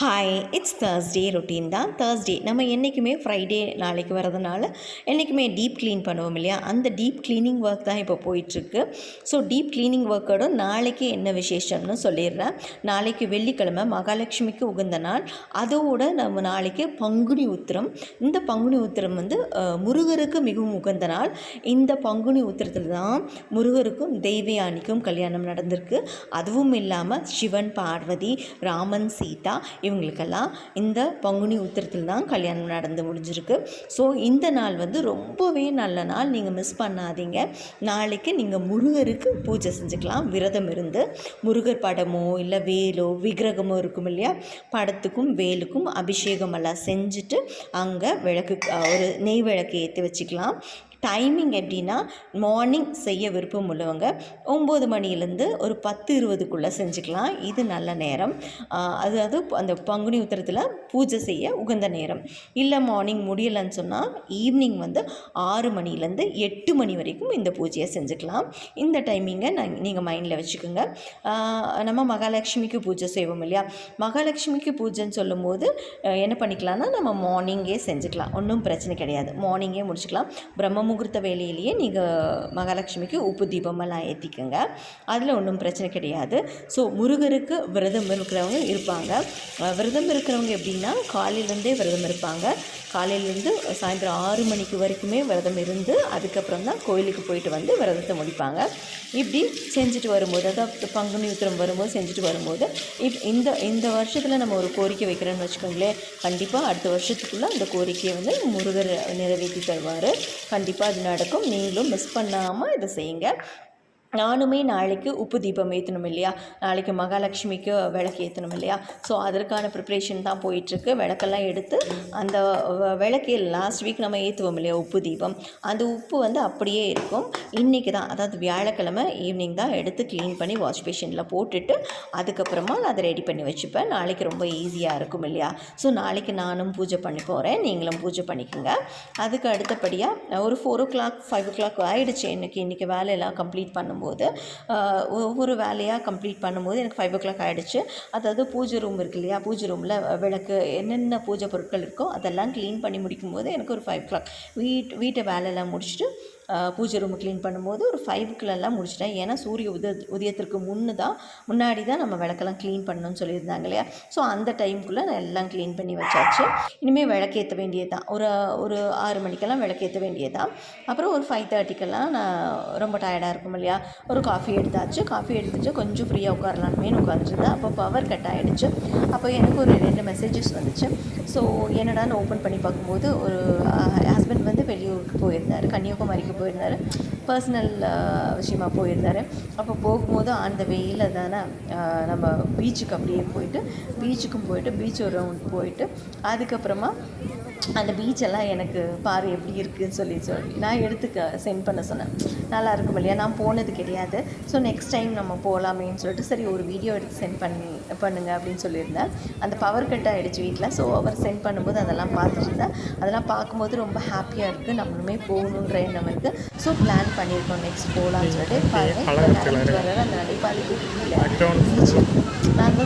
Hi it's Thursday routine தான். Thursday நம்ம என்றைக்குமே ஃப்ரைடே நாளைக்கு வரதுனால என்றைக்குமே டீப் க்ளீன் பண்ணுவோம் இல்லையா? அந்த டீப் க்ளீனிங் ஒர்க் தான் இப்போ போயிட்டுருக்கு. ஸோ டீப் க்ளீனிங் ஒர்க்கோட நாளைக்கு என்ன விசேஷம்னு சொல்லிடுறேன். நாளைக்கு வெள்ளிக்கிழமை மகாலட்சுமிக்கு உகந்த நாள். அதோட நம்ம நாளைக்கு பங்குனி உத்திரம். இந்த பங்குனி உத்திரம் வந்து முருகருக்கு மிகவும் உகந்த நாள். இந்த பங்குனி உத்திரத்தில் தான் முருகருக்கும் தெய்வயானிக்கும் கல்யாணம் நடந்திருக்கு. அதுவும் இல்லாமல் சிவன் பார்வதி ராமன் சீதா இவங்களுக்கெல்லாம் இந்த பங்குனி உத்திரத்தில் தான் கல்யாணம் நடந்து முடிஞ்சிருக்கு. ஸோ இந்த நாள் வந்து ரொம்பவே நல்ல நாள். நீங்கள் மிஸ் பண்ணாதீங்க. நாளைக்கு நீங்கள் முருகருக்கு பூஜை செஞ்சுக்கலாம். விரதம் இருந்து முருகர் படமோ இல்லை வேலோ விக்கிரகமோ இருக்கும் இல்லையா? படத்துக்கும் வேலுக்கும் அபிஷேகம் எல்லாம் செஞ்சுட்டு அங்கே விளக்கு ஒரு நெய் விளக்கு ஏற்றி வச்சுக்கலாம். டைமிங் எப்படின்னா மார்னிங் செய்ய விருப்பம் உள்ளவங்க ஒம்பது மணிலேருந்து ஒரு பத்து இருபதுக்குள்ளே செஞ்சுக்கலாம். இது நல்ல நேரம். அதாவது அந்த பங்குனி உத்திரத்தில் பூஜை செய்ய உகந்த நேரம். இல்லை மார்னிங் முடியலைன்னு சொன்னால் ஈவினிங் வந்து ஆறு மணிலேருந்து எட்டு மணி வரைக்கும் இந்த பூஜையை செஞ்சுக்கலாம். இந்த டைமிங்கை நான் நீங்கள் மைண்டில் வச்சுக்கோங்க. நம்ம மகாலட்சுமிக்கு பூஜை செய்வோம் இல்லையா? மகாலட்சுமிக்கு பூஜைன்னு சொல்லும்போது என்ன பண்ணிக்கலாம்னா நம்ம மார்னிங்கே செஞ்சுக்கலாம். ஒன்றும் பிரச்சனை கிடையாது. மார்னிங்கே முடிச்சுக்கலாம். பிரம்ம முகூர்த்த வேலையிலேயே நீங்கள் மகாலட்சுமிக்கு உப்பு தீபமெல்லாம் ஏற்றிக்கோங்க அதில் ஒன்றும் பிரச்சனை கிடையாது. ஸோ முருகருக்கு விரதம் இருக்கிறவங்க இருப்பாங்க. விரதம் இருக்கிறவங்க எப்படின்னா காலையிலேருந்தே விரதம் இருப்பாங்க. காலையிலேருந்து சாயந்தரம் ஆறு மணிக்கு வரைக்குமே விரதம் இருந்து அதுக்கப்புறம் தான் கோயிலுக்கு போயிட்டு வந்து விரதத்தை முடிப்பாங்க. இப்படி செஞ்சுட்டு வரும்போது அதாவது பங்குனி உத்திரம் வரும்போது செஞ்சுட்டு வரும்போது இப் இந்த இந்த வருஷத்தில் நம்ம ஒரு கோரிக்கை வைக்கிறோன்னு வச்சுக்கோங்களேன். கண்டிப்பாக அடுத்த வருஷத்துக்குள்ளே அந்த கோரிக்கையை வந்து முருகர் நிறைவேற்றி தருவார். கண்டிப்பாக அது நடக்கும். நீங்களும் மிஸ் பண்ணாமல் இதை செய்யுங்க. நானுமே நாளைக்கு உப்பு தீபம் ஏற்றணும் இல்லையா? நாளைக்கு மகாலட்சுமிக்கு விளக்கு ஏற்றணும் இல்லையா? ஸோ அதற்கான ப்ரிப்ரேஷன் தான் போயிட்டுருக்கு. விளக்கெல்லாம் எடுத்து அந்த வ- விளக்கு லாஸ்ட் வீக் நம்ம ஏற்றுவோம் இல்லையா உப்பு தீபம். அந்த உப்பு வந்து அப்படியே இருக்கும். இன்றைக்கி தான் அதாவது வியாழக்கிழமை ஈவினிங் தான் எடுத்து க்ளீன் பண்ணி வாஷ் பேஷனில் போட்டுட்டு அதுக்கப்புறமா நான் அதை ரெடி பண்ணி வச்சுப்பேன். நாளைக்கு ரொம்ப ஈஸியாக இருக்கும் இல்லையா? ஸோ நாளைக்கு நானும் பூஜை பண்ணி போகிறேன் நீங்களும் பூஜை பண்ணிக்கோங்க. அதுக்கு அடுத்தபடியாக ஒரு four o'clock five o'clock ஆகிடுச்சு எனக்கு இன்றைக்கி வேலையெல்லாம் கம்ப்ளீட் பண்ணும்போது பண்ணும்போது ஒவ்வொரு வேலையாக கம்ப்ளீட் பண்ணும்போது எனக்கு ஃபைவ் ஓ கிளாக் ஆகிடுச்சு அதாவது பூஜை ரூம் இருக்கு இல்லையா? பூஜை ரூமில் விளக்கு என்னென்ன பூஜை பொருட்கள் இருக்கோ அதெல்லாம் க்ளீன் பண்ணி முடிக்கும்போது எனக்கு ஒரு ஃபைவ் ஓ கிளாக் வீட் வீட்டை வேலையெல்லாம் முடிச்சுட்டு பூஜை ரூம் க்ளீன் பண்ணும்போது ஒரு ஃபைவுக்குள்ளெல்லாம் முடிச்சிட்டேன். ஏன்னா சூரிய உத உதயத்திற்கு முன்னு தான் முன்னாடி தான் நம்ம விளக்கெல்லாம் க்ளீன் பண்ணணும்னு சொல்லியிருந்தாங்க இல்லையா? ஸோ அந்த டைமுக்குள்ளே நான் எல்லாம் க்ளீன் பண்ணி வச்சாச்சு. இனிமேல் விளக்கேற்ற வேண்டியது தான் ஒரு ஒரு ஆறு மணிக்கெல்லாம் விளக்கேற்ற வேண்டியது தான் அப்புறம் ஒரு ஃபைவ் தேர்ட்டிக்கெல்லாம் நான் ரொம்ப டயர்டாக இருக்கும் இல்லையா? ஒரு காஃபி எடுத்தாச்சு. காஃபி எடுத்துட்டு கொஞ்சம் ஃப்ரீயாக உட்காரலாமேனு உட்காந்துருந்தேன் அப்போ பவர் கட் ஆகிடுச்சு அப்போ எனக்கு ஒரு ரெண்டு மெசேஜஸ் வந்துச்சு. ஸோ என்னடான்னு ஓப்பன் பண்ணி பார்க்கும்போது ஒரு ஹஸ்பண்ட் வந்து வெளியூருக்கு போயிருந்தார். கன்னியாகுமரிக்கு போயிருந்தார். பர்சனல் விஷயமா போயிருந்தார். அப்போ போகும்போது அந்த வெயிலில் தானே நம்ம பீச்சுக்கு அப்படியே போயிட்டு பீச்சுக்கும் போயிட்டு பீச் ஒரு ரவுண்ட் போயிட்டு அதுக்கப்புறமா அந்த பீச்செல்லாம் எனக்கு பாரு எப்படி இருக்குதுன்னு சொல்லி சொல்லி நான் எடுத்துக்க சென்ட் பண்ண சொன்னேன். நல்லா இருக்கும் இல்லையா? நான் போனது கிடையாது. ஸோ நெக்ஸ்ட் டைம் நம்ம போகலாமேன்னு சொல்லிட்டு சரி ஒரு வீடியோ எடுத்து சென்ட் பண்ணி பண்ணுங்க அப்படின்னு சொல்லியிருந்தேன். அந்த பவர் கட் ஆகிடுச்சு வீட்டில் ஸோ அவர் சென்ட் பண்ணும்போது அதெல்லாம் பார்த்துட்டு இருந்தேன் அதெல்லாம் பார்க்கும்போது ரொம்ப ஹாப்பியாக இருக்குது நம்மளுமே போகணுன்ற எண்ணம் இருக்குது ஸோ பிளான் பண்ணியிருக்கோம் நெக்ஸ்ட் போகலான்னு சொல்லிட்டு. பாருங்கள் அந்த கீழே beach.